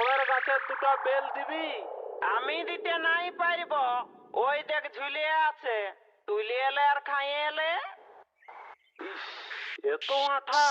বড়ের গাছের দুটো বেল দিবি? আমি দিতে নাই পারব। ওই দেখ ঝুলিয়ে আছে। তুলে এলে আর খাইয়ে এলে? এত আঠা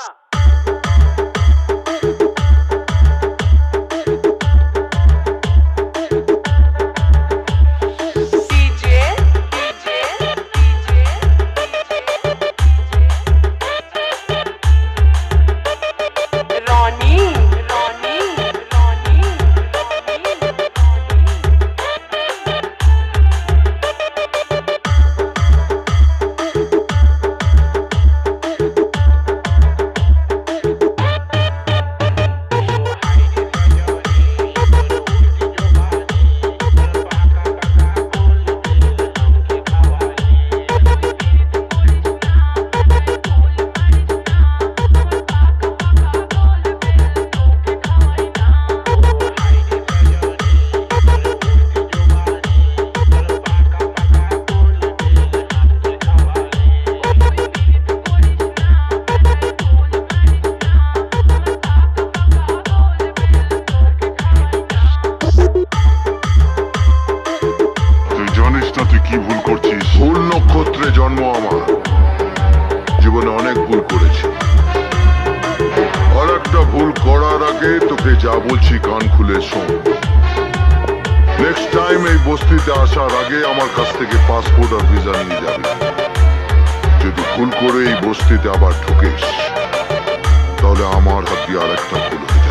ভুল করার আগে তোকে যা বলছি কান খুলে শোন। নেক্সট টাইম এই বস্তিতে আসার আগে আমার কাছ থেকে পাসপোর্ট আর ভিসা নিয়ে যাবে। যদি ভুল করে এই বস্তিতে আবার ঢুকিস, তাহলে আমার হাত দিয়ে আর একটা ভুল হয়ে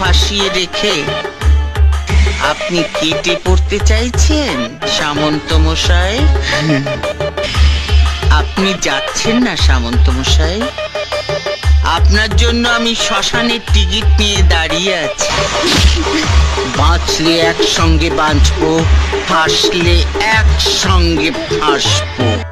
ফাঁসিয়ে রেখে আপনি কেটে পড়তে চাইছেন, সামন্ত মশাই? আপনি যাচ্ছেন না, সামন্ত মশাই। আপনার জন্য আমি শ্মশানের টিকিট নিয়ে দাঁড়িয়ে আছি। বাঁচলে একসঙ্গে বাঁচবো, ফাঁসলে একসঙ্গে ফাঁসবো।